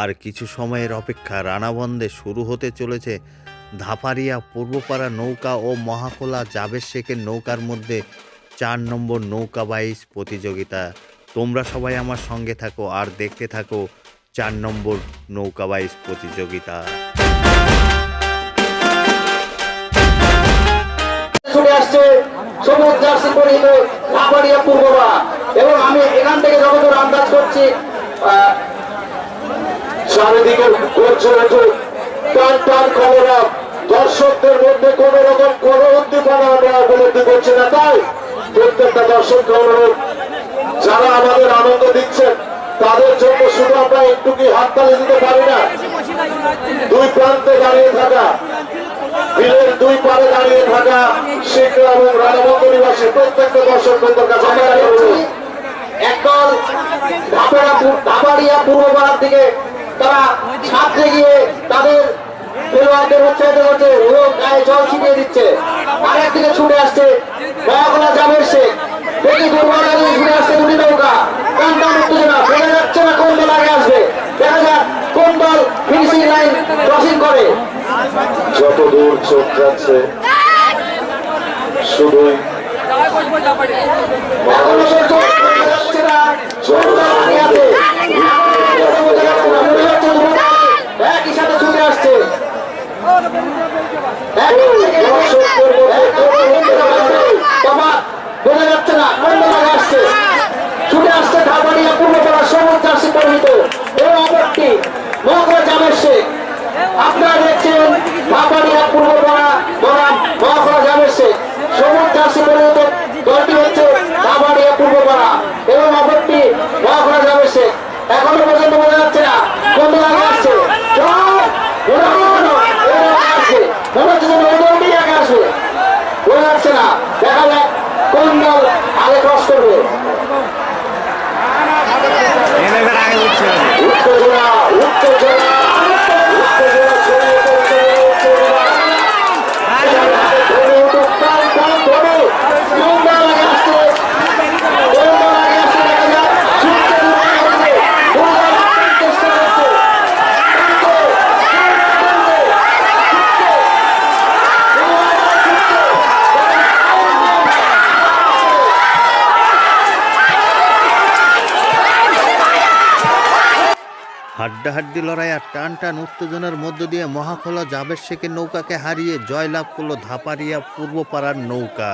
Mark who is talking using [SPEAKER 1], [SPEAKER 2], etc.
[SPEAKER 1] আর কিছু সময়ের অপেক্ষা রানাবন্দে শুরু হতে চলেছে ধাপারিয়া পূর্বপাড়া নৌকা ও মহাকোলা জাবের শেখের নৌকার মধ্যে চার নম্বর নৌকা বাইচ প্রতিযোগিতা। তোমরা সবাই আমার সঙ্গে থাকো আর দেখতে থাকো চার নম্বর নৌকা বাইচ প্রতিযোগিতা।
[SPEAKER 2] এবং আমি এখান থেকে যতদূর আন্দাজ করছি চারিদিকে করছে হচ্ছে টান টান খবর দর্শকদের মধ্যে কোন রকম কোন উদ্দীপনা আমরা উপলব্ধি করছি না। তাই প্রত্যেকটা অনুরোধ, যারা আমাদের আনন্দ দিচ্ছেন, তাদের জন্য শুধু আমরা একটু কি হাততালি দিতে পারি না। দুই প্রান্তে দাঁড়িয়ে থাকা বিলের দুই পারে দাঁড়িয়ে থাকা শিখরা এবং রানাবন্ধ নিবাসী প্রত্যেকটা দর্শক বন্ধুর কাছে। একদল ধাপাড়া- ধাপাড়িয়া পূর্বপাড়ার দিকে তারা ছাত্রে গিয়ে তাদের খেলোয়াড়দের উৎসাহিত করছে ও গায়ে জল ছিটিয়ে দিচ্ছে। আরেক দিকে ছুটে আসছে মহাকলা জামের শেখ। দেখি দুর্বল ছুটে আসছে দুটি নৌকা। টান উত্তেজনা বোঝা যাচ্ছে না কোন দল আগে আসবে? দেখা যাক কোন দল ফিনিশিং লাইন ক্রসিং করে। যত দূর চোখ যাচ্ছে শুধুই এখনও পর্যন্ত যাচ্ছে না কোন দল আগে আছে। বোঝা যাচ্ছে না, মনে হচ্ছে দুটো দল একই সাথে ছুটে আসছে একই থেকে দর্শকদের মধ্যে কোনো উত্তেজনা নেই। তফাৎ বোঝা দল আসছে ছুটে আসছে ধাপাড়িয়া পূর্বপাড়া সবুজ চাষি পরিহিত এবং অপরটি মহাকরা জামের শেখ আপনারা দেখছেন ধাপাড়িয়া পূর্বপাড়া বনাম মহাকরা জামের শেখ সবুজ চাষি পরিহিত দলটি হচ্ছে ধাপাড়িয়া পূর্বপাড়া এবং অপরটি মহাকরা জামের শেখ এখনও পর্যন্ত বোঝা যাচ্ছে না কোন দল আগে আসছে জয়! মনে হয় না, এই দল আগে আসছে। মনে হচ্ছে যেন এই দলটি আগে আসবে বোঝা যাচ্ছে না দেখা যাক কোন দল আগে ক্রস করবে। উত্তেজনা উত্তেজনা ছড়িয়ে পড়েছে উত্তেজনা। ধরে উঠুক, টান টান ধরে। কোন দল আগে আসছে? কোন দল আগে আসছে দেখা যাক। ছুটতে শুরু করেছে। কোন দল আসার চেষ্টা করছে? ছুটতে, ছুটতে, ছুটতে। কোন দল ছুটতে?
[SPEAKER 1] হাড্ডাহাড্ডি লড়াই আর টান টান উত্তেজনার মধ্য দিয়ে মহাখোলা জাবের শেখের নৌকাকে হারিয়ে জয়লাভ করল ধাপারিয়া পূর্বপাড়ার নৌকা।